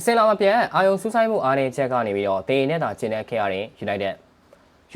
အစင်လာမပြန်အာယုံစူးစိုက်မှုအားနည်းချက်ကနေပြီးတော့တေရင်နဲ့သာကျင်းတဲ့ခဲ့ရတဲ့ United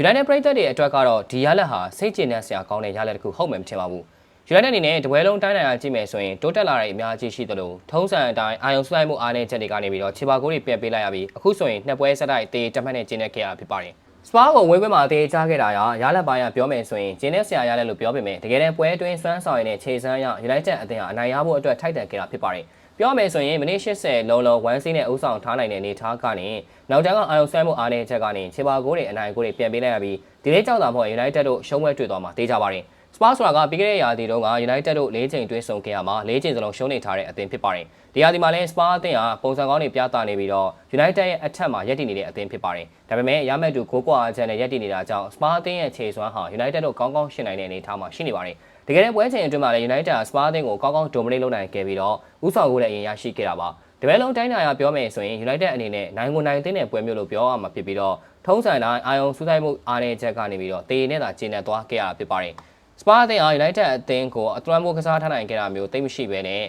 United ပြည်သက်တွေအတွက်ကတော့ဒီရလက်ဟာစိတ်ကျဉ်တဲ့ဆရာကောင်းတဲ့ရလက်တစ်ခုဟုတ်မယ်မထင်ပါဘူး United အနေနဲ့တပွဲလုံးတိုင်းနိုင်အောင်ကြည့်မယ်ဆိုရင်တိုးတက်လာတဲ့အများကြီးရှိသလိုထုံးစံအတိုင်းအာယုံစူးစိုက်မှုအားနည်းချက်တွေကနေပြီးတော့ခြေပါကိုးတွေပြန်ပေးလိုက်ရပြီးအခုဆိုရင်နှစ်ပွဲဆက်တိုက်တေးတက်မှတ်နဲ့ကျင်းတဲ့ခဲ့ရဖြစ်ပါတယ် စပါကိုဝင်းပွဲမှာတေးချခဲ့တာရရလက်ပိုင်းကပြောမယ်ဆိုရင်ကျင်းတဲ့ဆရာရလက်လို့ပြောပေမဲ့တကယ်တမ်းပွဲအတွင်းစွမ်းဆောင်ရည်နဲ့ခြေစမ်းရ United အသင်းဟာအနိုင်ရဖို့အတွက်ထိုက်တန်ခဲ့တာဖြစ်ပါတယ်ပြောမယ်ဆိုရင်မိနစ်80လုံးလုံး1စီးနဲ့အုပ်ဆောင်ထားနိုင်တဲ့အနေထားကနေနောက်တန်းကအာယုံဆွဲမှုအားနည်းချက်ကနေခြေပါကိုးတွေအနိုင်ကိုးတွေပြန်ပေးလိုက်ရပြီးဒီလေးကြောက်တာမဟုတ် United တို့ရှုံးပွဲတွေ့သွားမှာတေးကြပါတယ် စပါဆိုတာကပြီးခဲ့တဲ့ရာသီတုန်းက United တို့၄ချိန်တွဲဆုံခဲ့ရမှာ၄ချိန်စလုံးရှုံးနေထားတဲ့အသင်းဖြစ်ပါတယ်ဒီရာသီမှာလည်းစပါအသင်းဟာပုံစံကောင်းတွေပြသနေပြီးတော့ United ရဲ့အထက်မှာရပ်တည်နေတဲ့အသင်းဖြစ်ပါတယ်ဒါပေမဲ့ရမဲ့သူကိုကွာအချက်နဲ့ရပ်တည်နေတာကြောင့်စပါအသင်းရဲ့ခြေစွမ်းဟာ United တို့ကောင်းကောင်းရှင်းနိုင်တဲ့အနေအထားမှာရှိနေပါတယ်တကယ်လည်းပွဲချိန်အတွင်းမှာလည်း United ကစပါအသင်းကိုကောင်းကောင်း dominate လုပ်နိုင်ခဲ့ပြီးတော့ဥဆောင်ကိုလည်းအရင်ရရှိခဲ့တာပါဒီဘက်လုံးတိုင်းနာရပြောမယ်ဆိုရင် United အနေနဲ့နိုင်ကိုနိုင်တဲ့ပွဲမျိုးလို့ပြောရမှာဖြစ်ပြီးတော့ထုံးစံတိုင်းအာယုံစူးစိုက်မှုအားနည်းချက်ကနေပြီးတော့တေးနေတာကျင်းနေသွားခဲ့ရတာဖြစ်ပါတယ် စပါအသင်းအား United အသင်းကိုအသွမ်းဖို့ကစားထားနိုင်ခဲ့တာမျိုးသိမရှိပဲနဲ့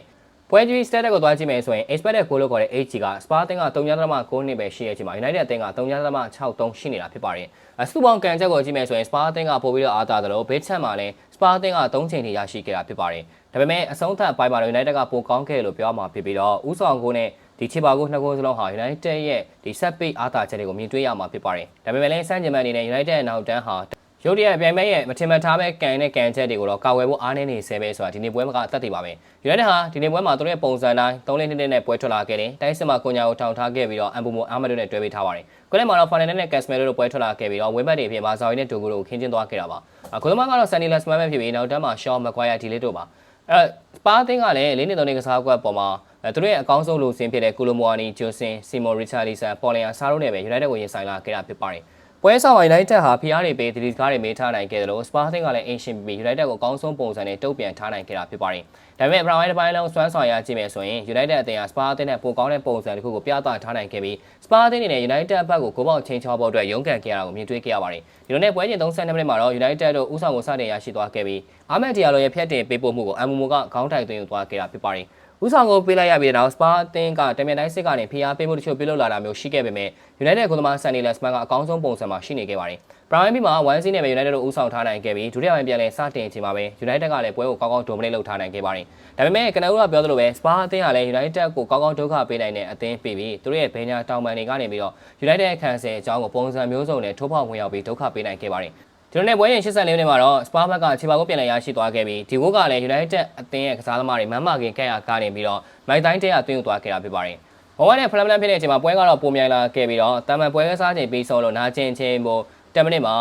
ပွဲကြီး stat ကိုသွားကြည့်မယ်ဆိုရင် expected goal လို့ခေါ်တဲ့ HG က Spa အသင်းက3.9နှစ်ပဲရှိရဲ့ချိန်မှာ United အသင်းက3.63ရှိနေတာဖြစ်ပါတယ်။အစုပေါင်းကန်ချက်ကိုကြည့်မယ်ဆိုရင် Spa အသင်းကပို့ပြီးတော့အားသာတယ်လို့ဘေးချက်မှာလည်း Spa အသင်းက3ချိန်ထိရရှိခဲ့တာဖြစ်ပါတယ်။ဒါပေမဲ့အဆုံးသတ်ပိုင်းမှာ United ကပိုကောင်းခဲ့တယ်လို့ပြောမှာဖြစ်ပြီးတော့ဥဆောင်ကိုနဲ့ဒီချေပါကိုနှစ်ခုစလုံးဟာ United ရဲ့ဒီ set pick အားသာချက်တွေကိုမြင်တွေ့ရမှာဖြစ်ပါတယ်။ဒါပေမဲ့လည်းစမ်းချင်မှအနေနဲ့ United နောက်တန်းဟာ ရုတ်တရက်ပြိုင်မဲ့ရဲ့မထင်မှတ်ထားပဲကန်တဲ့ကန်ချက်တွေကိုတော့ကာဝယ်ဖို့အားနည်းနေဆဲပဲဆိုတာဒီနေ့ပွဲမှာကအသက်တည်ပါပဲ။ United ဟာဒီနေ့ပွဲမှာသူတို့ရဲ့ပုံစံတိုင်း3လ2နဲ့ပွဲထွက်လာခဲ့တယ်။တိုင်းစစ်မှာကိုညာကိုထောင်ထားခဲ့ပြီးတော့အမ်ဘူမိုအာမဒိုနဲ့တွဲပေးထားပါတယ်။ခုလည်းမှာတော့ Fernandes နဲ့ Casemiro တို့ပွဲထွက်လာခဲ့ပြီးတော့ဝင်းဘက်တွေအဖြစ်မာဇာဝီနဲ့ဒူဂိုတို့ကိုခင်းကျင်းသွားခဲ့တာပါ။အခုသမားကတော့ Sunny Lesman ပဲဖြစ်ပြီးနောက်တန်းမှာ Shaw Maguire ဒီလေးတို့ပါ။အဲ့တော့စပါအသင်းကလည်း၄နှစ်၃နှစ်ကစားကွက်ပေါ်မှာသူတို့ရဲ့အကောင်းဆုံးလူစင်ဖြစ်တဲ့ကူလိုမိုအာနီဂျိုဆင်စီမိုရီချာလီဆန်ပေါ်လင်ယာဆာရိုနဲ့ပဲ United ကိုရင်ဆိုင်လာခဲ့တာဖြစ်ပါတယ်။ ပွဲဆောင် United ဟာဖျားတွေပေးဒီဒီကားတွေမေးထားနိုင်ခဲ့တယ်လို့စပါအသင်းကလည်းအင်ရှင်ပြီး United ကိုအကောင်းဆုံးပုံစံနဲ့တုံ့ပြန်ထားနိုင်ခဲ့တာဖြစ်ပါတယ်။ဒါပေမဲ့ Brown ရဲ့တစ်ပိုင်းလုံးစွမ်းဆောင်ရကြည့်မယ်ဆိုရင် United အသင်းဟာစပါအသင်းနဲ့ပိုကောင်းတဲ့ပုံစံတစ်ခုကိုပြသထားနိုင်ခဲ့ပြီးစပါအသင်းအနေနဲ့ United ဘက်ကိုဂိုးပေါက်ချင်းချောဖို့အတွက်ရုန်းကန်ခဲ့ရတာကိုမြင်တွေ့ခဲ့ရပါတယ်။ဒီလိုနဲ့ပွဲချိန်32မိနစ်မှာတော့ United တို့ဥဆောင်ကိုစတင်ရရှိသွားခဲ့ပြီးအာမက်ဒီယာလိုရဲ့ဖျက်တင်ပေးပို့မှုကိုအမ်မူမိုကခေါင်းတိုင်သွင်းယူသွားခဲ့တာဖြစ်ပါတယ်။ ဥဆောင်ကိုပေးလိုက်ရပြီးတော့စပါအသင်းကတမန်တိုင်းစစ်ကနေဖိအားပေးမှုတချို့ပြုလုပ်လာတာမျိုးရှိခဲ့ပေမဲ့ United ကိုသမားဆန်နီလက်စမန်ကအကောင်းဆုံးပုံစံမှာရှိနေခဲ့ပါတယ်။ Brown ဘီမှာ1စီးနဲ့ပဲ United တို့ဥဆောင်ထားနိုင်ခဲ့ပြီးဒုတိယပိုင်းပြန်လဲစတင်ချိန်မှာပဲ United ကလည်းပွဲကိုကောင်းကောင်း dominate လုပ်ထားနိုင်ခဲ့ပါတယ်။ဒါပေမဲ့ကနဦးကပြောသလိုပဲ Spa အသင်းကလည်း United ကိုကောင်းကောင်းဒုက္ခပေးနိုင်တဲ့အသင်းပေးပြီးသူတို့ရဲ့ဘယ်ညာတောင်ပန်တွေကနေပြီးတော့ United ရဲ့ခံစင်အကြောင်းကိုပုံစံမျိုးစုံနဲ့ထိုးဖောက်ဝင်ရောက်ပြီးဒုက္ခပေးနိုင်ခဲ့ပါတယ်။ ဒီလိုနဲ့ပွဲရင်84မိနစ်မှာတော့ Spa ဘက်ကခြေပါကိုပြန်လည်ရရှိသွားခဲ့ပြီးဒီဂိုးကလည်း United အသင်းရဲ့ကစားသမားတွေမမ်းမခင်ကက်ရကားနေပြီးတော့မိုက်တိုင်းတဲရသွင်းယူသွားခဲ့တာဖြစ်ပါတယ်။ဘောဝါနဲ့ဖလမ်ဖလမ်ဖြစ်တဲ့အချိန်မှာပွဲကတော့ပုံမြိုင်လာခဲ့ပြီးတော့တာမန်ပွဲကစားချိန်ပြီးဆုံးလို့နာကျင်ချင်းပို10မိနစ်မှာ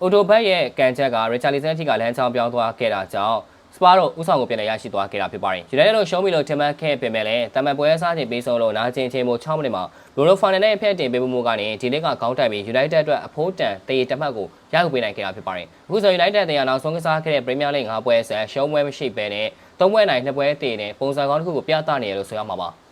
အိုတိုဘက်ရဲ့ကန်ချက်က Richarlison အထိကလမ်းချောင်းပြောင်းသွားခဲ့တာကြောင့် စပါတော့ဥဆောင်ကိုပြန်လည်ရရှိသွားခဲ့တာဖြစ်ပါတယ်။ United တို့ရှုံးပြီလို့ထင်မှတ်ခဲ့ပေမဲ့လည်းတာမန်ပွဲစားချိန်ပြီးဆုံးလို့နာကျင်ချင်းပို6မိနစ်မှာ Bruno Fernandes ရဲ့ဖျက်တင်ပေးမှုကနေဒီနေ့ကခေါင်းတိုက်ပြီး United အတွက်အဖိုးတန်တေးတမှတ်ကိုရယူပေးနိုင်ခဲ့တာဖြစ်ပါတယ်။အခုဆို United တင်ရနောက်ဆုံးကစားခဲ့တဲ့ Premier League ၅ပွဲဆက်ရှုံးပွဲမရှိဘဲနဲ့၃ပွဲနိုင်၂ပွဲတေးနဲ့ပုံစံကောင်းတစ်ခုကိုပြသနေရလို့ဆိုရမှာပါ။